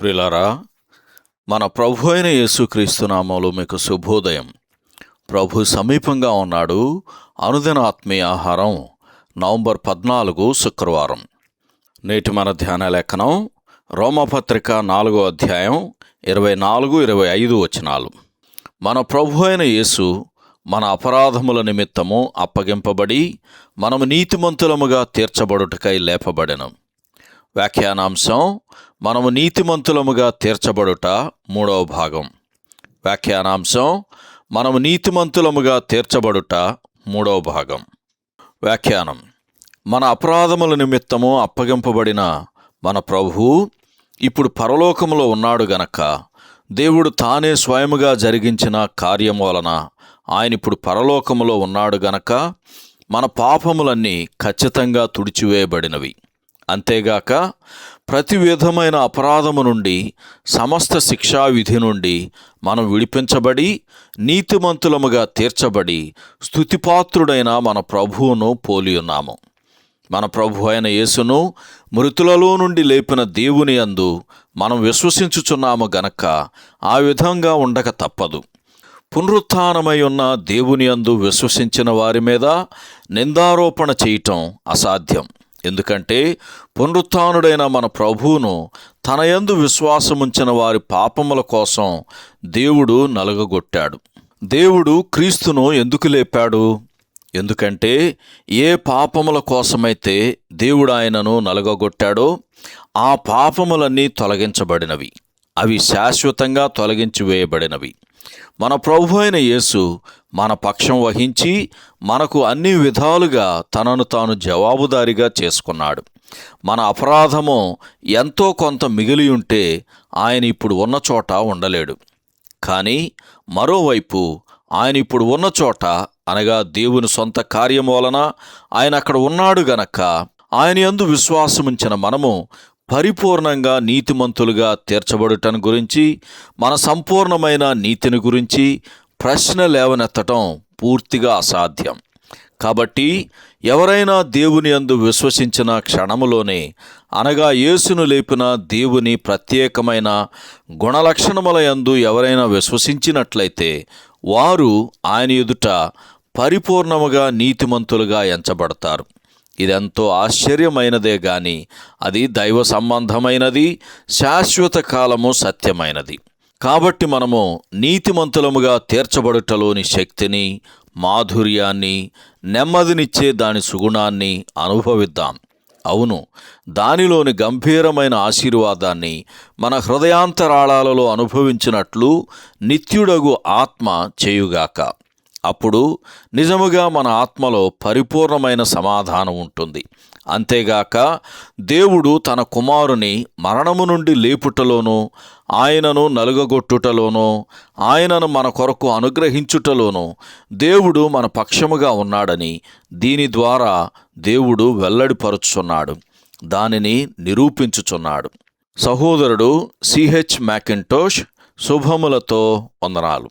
ప్రిలారా మన ప్రభు అయిన యేసుక్రీస్తునామాలు మీకు శుభోదయం. ప్రభు సమీపంగా ఉన్నాడు. అనుదిన ఆత్మీయ ఆహారం నవంబర్ పద్నాలుగు శుక్రవారం. నేటి మన ధ్యాన లేఖనం రోమపత్రిక నాలుగో అధ్యాయం ఇరవై నాలుగు ఇరవై ఐదు వచనాలు. మన ప్రభు అయిన యేసు మన అపరాధముల నిమిత్తము అప్పగింపబడి మనము నీతిమంతులముగా తీర్చబడుటకై లేపబడెను. వ్యాఖ్యానాంశం మనము నీతిమంతులముగా తీర్చబడుట మూడవ భాగం. వ్యాఖ్యానాంశం మనము నీతిమంతులముగా తీర్చబడుట మూడవ భాగం. వ్యాఖ్యానం మన అపరాధముల నిమిత్తము అప్పగింపబడిన మన ప్రభువు ఇప్పుడు పరలోకములో ఉన్నాడు గనక దేవుడు తానే స్వయముగా జరిగించిన కార్యం వలన ఆయన ఇప్పుడు పరలోకములో ఉన్నాడు గనక మన పాపములన్నీ ఖచ్చితంగా తుడిచివేయబడినవి. అంతేగాక ప్రతి విధమైన అపరాధము నుండి సమస్త శిక్షా విధి నుండి మనం విడిపించబడి నీతిమంతులముగా తీర్చబడి స్థుతిపాత్రుడైన మన ప్రభువును పోలి ఉన్నాము మన ప్రభు అయిన యేసును మృతులలో నుండి లేపిన దేవుని అందు మనం విశ్వసించుచున్నాము గనక ఆ విధంగా ఉండక తప్పదు. పునరుత్నమై ఉన్న దేవుని అందు విశ్వసించిన వారి మీద నిందారోపణ చేయటం అసాధ్యం. ఎందుకంటే పునరుత్డైన మన ప్రభువును తన యందు విశ్వాసముంచిన వారి పాపముల కోసం దేవుడు నలగగొట్టాడు. దేవుడు క్రీస్తును ఎందుకు లేపాడు? ఎందుకంటే ఏ పాపముల కోసమైతే దేవుడు ఆయనను నలగగొట్టాడో ఆ పాపములన్నీ తొలగించబడినవి. అవి శాశ్వతంగా తొలగించి వేయబడినవి. మన ప్రభు అయిన యేసు మన పక్షం వహించి మనకు అన్ని విధాలుగా తనను తాను జవాబుదారిగా చేసుకున్నాడు. మన అపరాధము ఎంతో కొంత మిగిలి ఉంటే ఆయన ఇప్పుడు ఉన్న చోట ఉండలేడు. కానీ మరోవైపు ఆయన ఇప్పుడు ఉన్న చోట అనగా దేవుని సొంత కార్యం వలన ఆయన అక్కడ ఉన్నాడు గనక ఆయన యందు విశ్వాసముంచిన మనము పరిపూర్ణంగా నీతిమంతులుగా తీర్చబడటం గురించి మన సంపూర్ణమైన నీతిని గురించి ప్రశ్న లేవనెత్తటం పూర్తిగా అసాధ్యం. కాబట్టి ఎవరైనా దేవుని అందు విశ్వసించిన క్షణములోనే అనగా యేసును లేపిన దేవుని ప్రత్యేకమైన గుణలక్షణముల యందు ఎవరైనా విశ్వసించినట్లయితే వారు ఆయన ఎదుట పరిపూర్ణముగా నీతిమంతులుగా ఎంచబడతారు. ఇదెంతో ఆశ్చర్యమైనదే గాని అది దైవ సంబంధమైనది శాశ్వత కాలము సత్యమైనది. కాబట్టి మనము నీతిమంతులముగా తీర్చబడుటలోని శక్తిని మాధుర్యాన్ని నెమ్మదినిచ్చే దాని సుగుణాన్ని అనుభవిద్దాం. అవును దానిలోని గంభీరమైన ఆశీర్వాదాన్ని మన హృదయాంతరాళాలలో అనుభవించినట్లు నిత్యుడగు ఆత్మ చేయుగాక. అప్పుడు నిజముగా మన ఆత్మలో పరిపూర్ణమైన సమాధానం ఉంటుంది. అంతేగాక దేవుడు తన కుమారుని మరణము నుండి లేపుటలోనూ ఆయనను నలుగగొట్టుటలోనూ ఆయనను మన కొరకు అనుగ్రహించుటలోనూ దేవుడు మన పక్షముగా ఉన్నాడని దీని ద్వారా దేవుడు వెల్లడిపరుచుచున్నాడు దానిని నిరూపించుచున్నాడు. సహోదరుడు సిహెచ్ మ్యాకింటోష్ శుభములతో వందనాలు.